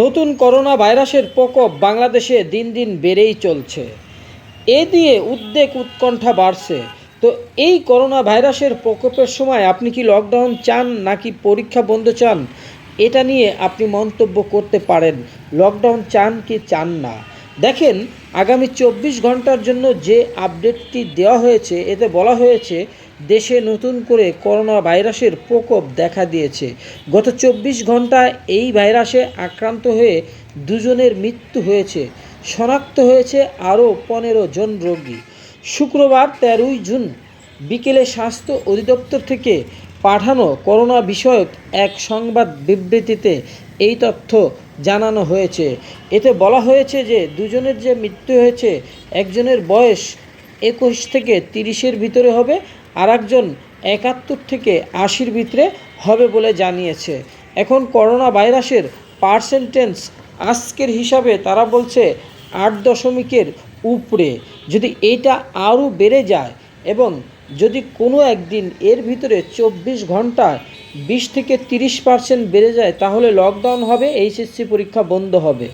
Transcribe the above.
নতুন করোনা ভাইরাসের প্রকোপ বাংলাদেশে দিন দিন বেড়েই চলছে। এ দিয়ে উদ্বেগ উৎকণ্ঠা বাড়ছে। তো এই করোনা ভাইরাসের প্রকোপের সময় আপনি কি লকডাউন চান নাকি পরীক্ষা বন্ধ চান? এটা নিয়ে আপনি মন্তব্য করতে পারেন। লকডাউন চান কি চান না? দেখেন, আগামী চব্বিশ ঘণ্টার জন্য যে আপডেটটি দেওয়া হয়েছে, এতে বলা হয়েছে দেশে নতুন করে করোনা ভাইরাসের প্রকোপ দেখা দিয়েছে। গত চব্বিশ ঘন্টায় এই ভাইরাসে আক্রান্ত হয়ে দুজনের মৃত্যু হয়েছে। শনাক্ত হয়েছে আরও পনেরো জন রোগী। শুক্রবার তেরোই জুন বিকেলে স্বাস্থ্য অধিদপ্তর থেকে পাঠানো করোনা বিষয়ক এক সংবাদ বিবৃতিতে এই তথ্য জানানো হয়েছে। এতে বলা হয়েছে যে দুজনের যে মৃত্যু হয়েছে, একজনের বয়স একুশ থেকে তিরিশের ভিতরে হবে আর একজন একাত্তর থেকে আশির ভিতরে হবে বলে জানিয়েছে। এখন করোনা ভাইরাসের পার্সেন্টেজ আজকের হিসাবে তারা বলছে আট দশমিকের উপরে। যদি এইটা আরও বেড়ে যায় এবং যদি কোনো একদিন এর ভিতরে চব্বিশ ঘন্টায় বিশ থেকে তিরিশ পার্সেন্ট বেড়ে যায়, তাহলে লকডাউন হবে, এইচএসসি পরীক্ষা বন্ধ হবে।